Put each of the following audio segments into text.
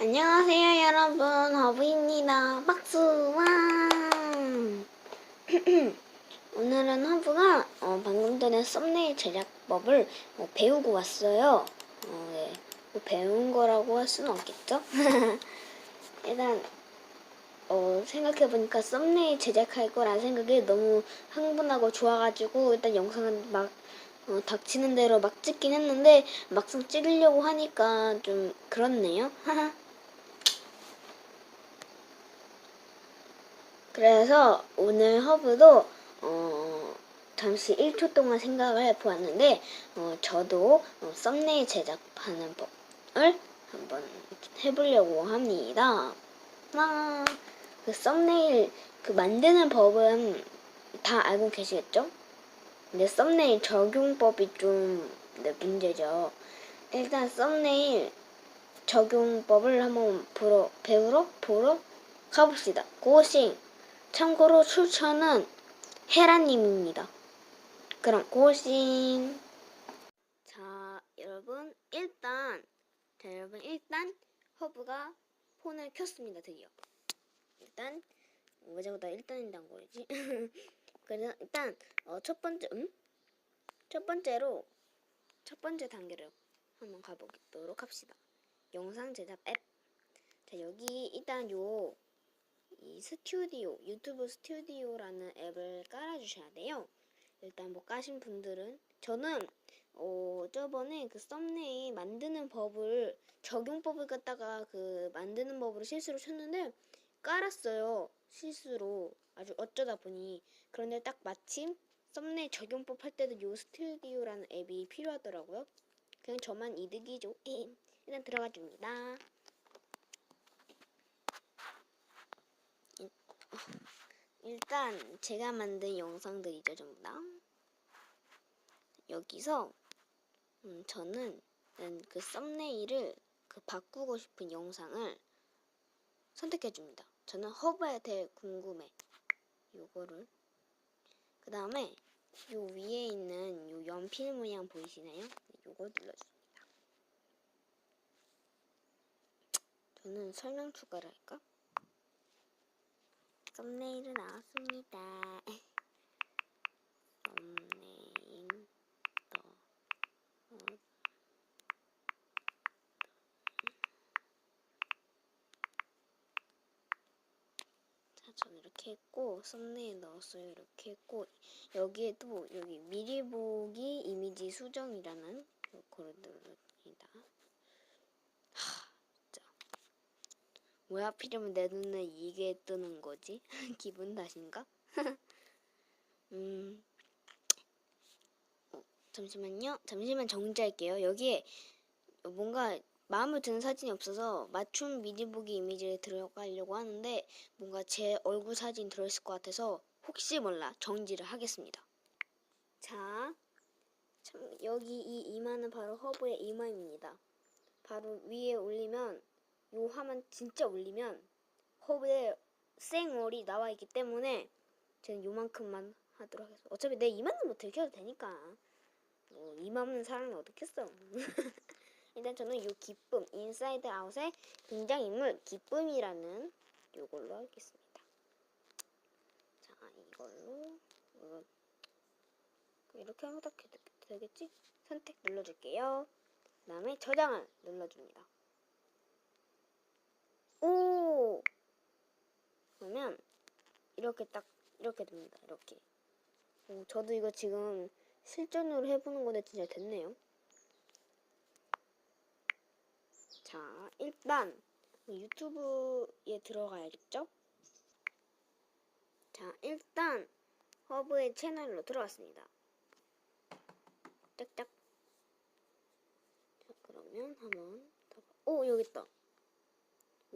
안녕하세요 여러분. 허브입니다. 박수 와 오늘은 허브가 어, 방금 전에 썸네일 제작법을 어, 배우고 왔어요. 어, 네. 뭐 배운 거라고 할 수는 없겠죠? 일단 어, 생각해보니까 썸네일 제작할 거라는 생각이 너무 흥분하고 좋아가지고 일단 영상은 막 어, 닥치는 대로 막 찍긴 했는데 막상 찍으려고 하니까 좀 그렇네요 그래서 오늘 허브도 어, 잠시 1초 동안 생각을 해보았는데 어, 저도 어, 썸네일 제작하는 법을 한번 해보려고 합니다. 와, 그 썸네일 그 만드는 법은 다 알고 계시겠죠? 근데 썸네일 적용법이 좀 네, 문제죠. 일단 썸네일 적용법을 한번 보러 배우러 보러 가봅시다. 고싱. 참고로 출처는 헤라님입니다. 그럼 고싱. 자, 여러분 일단 자 여러분 일단 허브가 폰을 켰습니다. 드디어. 일단 왜 자꾸 나 일단인단 거리지? 그래서 일단 어, 첫 번째 음? 첫 번째로 첫 번째 단계를 한번 가보도록 합시다. 영상 제작 앱. 자 여기 일단 요 이 스튜디오, 유튜브 스튜디오라는 앱을 깔아주셔야 돼요. 일단 뭐 까신 분들은 저는 어 저번에 그 썸네일 만드는 법을 적용법을 갖다가 그 만드는 법으로 실수로 쳤는데 깔았어요. 실수로 아주 어쩌다 보니 그런데 딱 마침 썸네일 적용법 할 때도 요 스튜디오라는 앱이 필요하더라고요. 그냥 저만 이득이죠. 일단 들어가 줍니다. 일단 제가 만든 영상들이죠 전부 다. 여기서 음, 저는 그 썸네일을 그 바꾸고 싶은 영상을 선택해 줍니다. 저는 허브에 대해 궁금해. 요거를. 그 다음에 요 위에 있는 요 연필 모양 보이시나요? 요걸 눌러줍니다. 저는 설명 추가를 할까? 썸네일은 나왔습니다. 썸네일 더 어, 자, 저는 이렇게 했고 썸네일 넣었어요. 이렇게 했고 여기에도 여기 미리 보기 이미지 수정이라는 요거를 누릅니다. 하, 진짜. 왜 하필이면 내 눈에 이게 뜨는 거지? 기분 탓인가? 음. 어, 잠시만요. 잠시만 정지할게요. 여기에 뭔가 마음에 드는 사진이 없어서 맞춤 미리 보기 이미지를 들어가려고 하는데 뭔가 제 얼굴 사진 들어있을 것 같아서 혹시 몰라 정지를 하겠습니다. 자, 참 여기 이 이마는 바로 허브의 이마입니다. 바로 위에 올리면 요 화면 진짜 올리면 허브에 생얼이 나와 있기 때문에 저는 요만큼만 하도록 하겠습니다. 어차피 내 이마는 뭐 들켜도 되니까. 뭐 없는 사람이 어떻겠어. 일단 저는 요 기쁨, 인사이드 아웃의 등장인물 기쁨이라는 요걸로 하겠습니다. 자, 이걸로 이거 이렇게 하면 딱 되겠지? 선택 눌러줄게요. 그 다음에 저장을 눌러줍니다. 오! 그러면 이렇게 딱 이렇게 됩니다. 이렇게. 오, 저도 이거 지금 실전으로 해보는 건데 진짜 됐네요. 자, 일단 유튜브에 들어가야겠죠? 자, 일단 허브의 채널로 들어왔습니다. 짝짝. 자, 그러면 한번 더. 봐. 오, 여기 있다.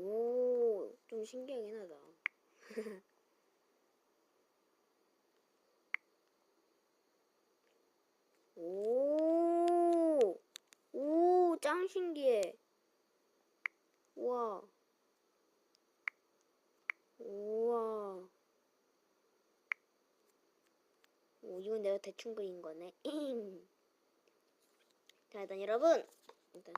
오, 좀 신기하긴 하다. 오, 오, 짱 신기해. 우와. 우와. 오, 이건 내가 대충 그린 거네. 자, 일단 여러분. 일단.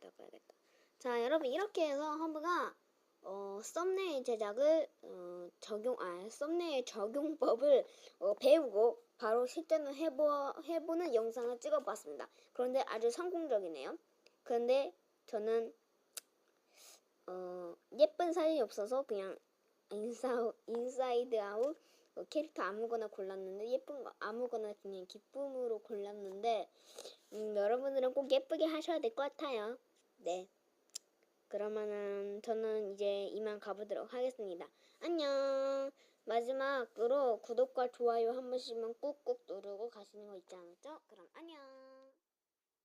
닦아야겠다. 자, 여러분 이렇게 해서 허브가 어, 썸네일 제작을 어, 적용, 아, 썸네일 적용법을 어, 배우고 바로 실전을 해보, 해보는 영상을 찍어봤습니다. 그런데 아주 성공적이네요. 그런데 저는 어, 예쁜 사진이 없어서 그냥 인사, 인사이드 아웃 어, 캐릭터 아무거나 골랐는데 예쁜 거 아무거나 그냥 기쁨으로 골랐는데 음, 여러분들은 꼭 예쁘게 하셔야 될 것 같아요. 네. 그러면은 저는 이제 이만 가보도록 하겠습니다. 안녕. 마지막으로 구독과 좋아요 한 번씩만 꾹꾹 누르고 가시는 거 있지 않았죠? 그럼 안녕.